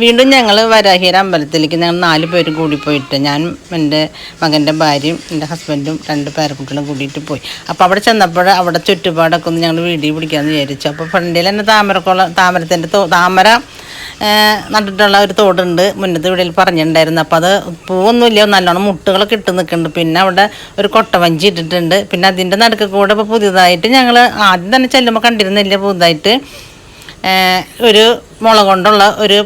വീണ്ടും ഞങ്ങൾ വരാഹിയര അമ്പലത്തിലേക്ക് ഞങ്ങൾ നാല് പേരും കൂടി പോയിട്ട് ഞാൻ എന്റെ മകന്റെ ഭാര്യയും എന്റെ ഹസ്ബൻഡും രണ്ട് പേരക്കുട്ടികളും കൂടിയിട്ട് പോയി. അപ്പോൾ അവിടെ ചെന്നപ്പോൾ അവിടെ ചുറ്റുപാടൊക്കെ ഒന്ന് ഞങ്ങൾ വീടി പിടിക്കാമെന്ന് വിചാരിച്ചു. അപ്പോൾ ഫ്രണ്ടിൽ തന്നെ താമരക്കുളം താമരത്തിന്റെ താമര നട്ടിട്ടുള്ള ഒരു തോടുണ്ട്. മുന്നത്തെ വീടിൽ പറഞ്ഞിട്ടുണ്ടായിരുന്നു. അപ്പോൾ അത് പൂവൊന്നുമില്ല നല്ലോണം മുട്ടുകളൊക്കെ ഇട്ട് നിൽക്കുന്നുണ്ട്. പിന്നെ അവിടെ ഒരു കൊട്ടവഞ്ചി ഇട്ടിട്ടുണ്ട്. പിന്നെ അതിന്റെ നടുക്ക് കൂടെ ഇപ്പോൾ പുതിയതായിട്ട് ഞങ്ങൾ ആദ്യം തന്നെ ചെല്ലുമ്പോൾ കണ്ടിരുന്നില്ല പുതുതായിട്ട്. ഒരു മുളകൊണ്ടുള്ള ഒരു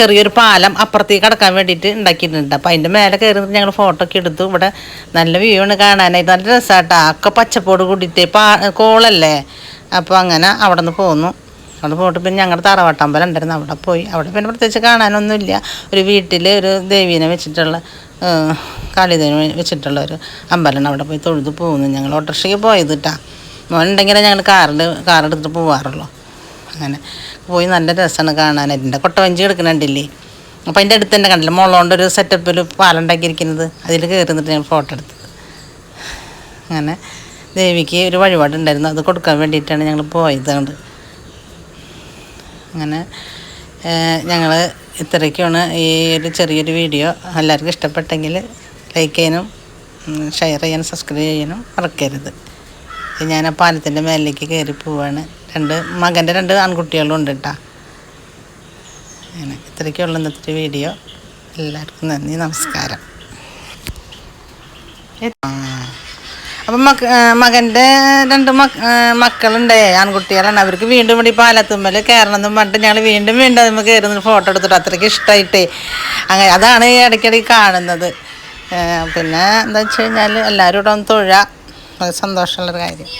ചെറിയൊരു പാലം അപ്പുറത്തേക്ക് കടക്കാൻ വേണ്ടിയിട്ട് ഉണ്ടാക്കിയിട്ടുണ്ട്. അപ്പോൾ അതിന്റെ മേലെ കയറി ഞങ്ങൾ ഫോട്ടോ ഒക്കെ എടുത്തു. ഇവിടെ നല്ല വ്യൂ ആണ് കാണാനായിട്ട്. നല്ല രസമായിട്ടാ ഒക്കെ പച്ചപ്പോട് കൂടിയിട്ട് പാ കോളല്ലേ? അപ്പോൾ അങ്ങനെ അവിടെ നിന്ന് പോന്നു. അവിടെ പോയിട്ട് പിന്നെ ഞങ്ങളുടെ തറവാട്ടമ്പലം ഉണ്ടായിരുന്നു. അവിടെ പോയി. അവിടെ പിന്നെ പ്രത്യേകിച്ച് കാണാനൊന്നുമില്ല. ഒരു വീട്ടിൽ ഒരു ദേവീനെ വെച്ചിട്ടുള്ള കാളിദേവി വെച്ചിട്ടുള്ള ഒരു അമ്പലമാണ് അവിടെ പോയി തൊഴുത് പോകുന്നു ഞങ്ങൾ ഓട്ടോറിക്ഷയ്ക്ക് പോയത് കേട്ടാ മോനുണ്ടെങ്കിലേ ഞങ്ങൾ കാറിൽ കാറെടുത്തിട്ട് പോവാറുള്ളൂ. അങ്ങനെ. പോയി നല്ല രസമാണ് കാണാനായിട്ടുണ്ട് കൊട്ടവഞ്ചി എടുക്കുന്നുണ്ടില്ലേ? അപ്പോൾ അതിന്റെ അടുത്ത് തന്നെ കണ്ടില്ല? മുളകൊണ്ട് ഒരു സെറ്റപ്പിൽ പാലുണ്ടാക്കിയിരിക്കുന്നത് അതിൽ കയറി നിന്നിട്ട് ഞങ്ങൾ ഫോട്ടോ എടുത്തത്. അങ്ങനെ ദേവിക്ക് ഒരു വഴിപാടുണ്ടായിരുന്നു. അത് കൊടുക്കാൻ വേണ്ടിയിട്ടാണ് ഞങ്ങൾ പോയത് കൊണ്ട് അങ്ങനെ ഞങ്ങൾ ഇത്രയ്ക്കാണ് ഈ ഒരു ചെറിയൊരു വീഡിയോ. എല്ലാവർക്കും ഇഷ്ടപ്പെട്ടെങ്കിൽ ലൈക്ക് ചെയ്യാനും ഷെയർ ചെയ്യാനും സബ്സ്ക്രൈബ് ചെയ്യാനും മറക്കരുത്. ഞാൻ ആ പാലത്തിന്റെ മേലിലേക്ക് കയറി പോവാണ്. രണ്ട് മകന്റെ രണ്ട് ആൺകുട്ടികളും ഉണ്ട് കേട്ടോ അങ്ങനെ ഇത്രയ്ക്കുള്ള ഇന്നത്തെ വീഡിയോ. എല്ലാവർക്കും നന്ദി നമസ്കാരം. അപ്പം മക്ക മകന്റെ രണ്ട് മക്ക മക്കളുണ്ടേ ആൺകുട്ടികളാണ്. അവർക്ക് വീണ്ടും ഈ പാലത്തുമ്മൽ കയറണം എന്നും പറഞ്ഞിട്ട് ഞങ്ങൾ വീണ്ടും വീണ്ടും അതുമ്പോൾ കയറുന്ന ഫോട്ടോ എടുത്തിട്ട് അത്രയ്ക്ക് ഇഷ്ടമായിട്ടേ അങ്ങനെ അതാണ് ഈ ഇടയ്ക്കിടയ്ക്ക് കാണുന്നത്. പിന്നെ എന്താ വെച്ച് കഴിഞ്ഞാൽ എല്ലാവരും ഇവിടെ ഒന്ന് തൊഴ സന്തോഷമുള്ളൊരു കാര്യം.